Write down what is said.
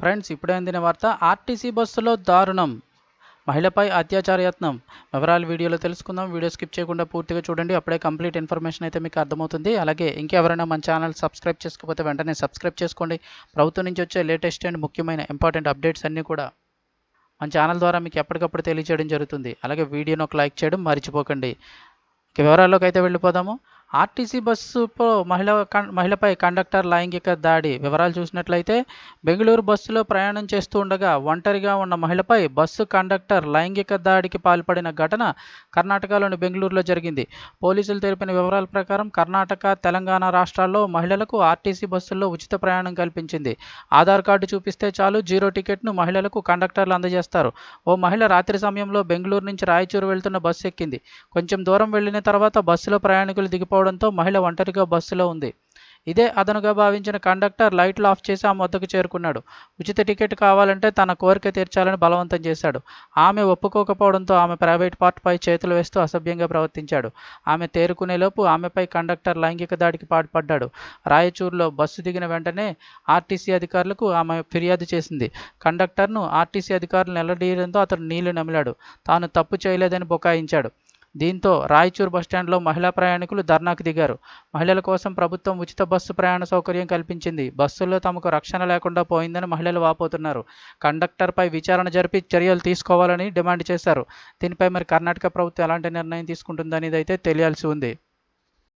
Friends ఇప్పుడే అందిన వార్త ఆర్టీసీ బస్సులో దారుణం. మహిళపై అత్యాచార యత్నం. వివరాలు వీడియోలో తెలుసుకుందాం. వీడియో స్కిప్ చేయకుండా పూర్తిగా చూడండి. అప్పుడే కంప్లీట్ ఇన్ఫర్మేషన్ అయితే మీకు అర్థమవుతుంది. అలాగే ఇంకెవరైనా మన ఛానల్ సబ్స్క్రైబ్ చేసుకోకపోతే వెంటనే సబ్స్క్రైబ్ చేసుకోండి. ప్రభుత్వం నుంచి వచ్చే లేటెస్ట్ అండ్ ముఖ్యమైన ఇంపార్టెంట్ అప్డేట్స్ అన్నీ కూడా మన ఛానల్ ద్వారా మీకు ఎప్పటికప్పుడు తెలియజేయడం జరుగుతుంది. అలాగే వీడియోను ఒక లైక్ చేయడం మర్చిపోకండి. వివరాల్లోకి అయితే వెళ్ళిపోదాము. ఆర్టీసీ బస్సులో మహిళ మహిళపై కండక్టర్ లైంగిక దాడి. వివరాలు చూసినట్లయితే బెంగళూరు బస్సులో ప్రయాణం చేస్తూ ఉండగా ఒంటరిగా ఉన్న మహిళపై బస్సు కండక్టర్ లైంగిక దాడికి పాల్పడిన ఘటన కర్ణాటకలోని బెంగళూరులో జరిగింది. పోలీసులు తెలిపిన వివరాల ప్రకారం కర్ణాటక తెలంగాణ రాష్ట్రాల్లో మహిళలకు ఆర్టీసీ బస్సుల్లో ఉచిత ప్రయాణం కల్పించింది. ఆధార్ కార్డు చూపిస్తే చాలు జీరో టికెట్ను మహిళలకు కండక్టర్లు అందజేస్తారు. ఓ మహిళ రాత్రి సమయంలో బెంగళూరు నుంచి రాయచూరు వెళ్తున్న బస్సు ఎక్కింది. కొంచెం దూరం వెళ్ళిన తర్వాత బస్సులో ప్రయాణికులు దిగిపో లేకపోవడంతో మహిళ ఒంటరిగా బస్సులో ఉంది. ఇదే అదనుగా భావించిన కండక్టర్ లైట్లు ఆఫ్ చేసి ఆమె వద్దకు చేరుకున్నాడు. ఉచిత టికెట్ కావాలంటే తన కోరిక తీర్చాలని బలవంతం చేశాడు. ఆమె ఒప్పుకోకపోవడంతో ఆమె ప్రైవేట్ పార్ట్పై చేతులు వేస్తూ అసభ్యంగా ప్రవర్తించాడు. ఆమె తేరుకునేలోపు ఆమెపై కండక్టర్ లైంగిక దాడికి పాల్పడ్డాడు రాయచూరులో బస్సు దిగిన వెంటనే ఆర్టీసీ అధికారులకు ఆమె ఫిర్యాదు చేసింది. కండక్టర్ను ఆర్టీసీ అధికారులు నిలదీయడంతో అతను నీళ్ళు నమిలాడు. తాను తప్పు చేయలేదని బుకాయించాడు. దీంతో రాయచూర్ బస్టాండ్లో మహిళా ప్రయాణికులు ధర్నాకు దిగారు. మహిళల కోసం ప్రభుత్వం ఉచిత బస్సు ప్రయాణ సౌకర్యం కల్పించింది. బస్సుల్లో తమకు రక్షణ లేకుండా పోయిందని మహిళలు వాపోతున్నారు. కండక్టర్పై విచారణ జరిపి చర్యలు తీసుకోవాలని డిమాండ్ చేశారు. దీనిపై మరి కర్ణాటక ప్రభుత్వం ఎలాంటి నిర్ణయం తీసుకుంటుందనేది అయితే తెలియాల్సి ఉంది.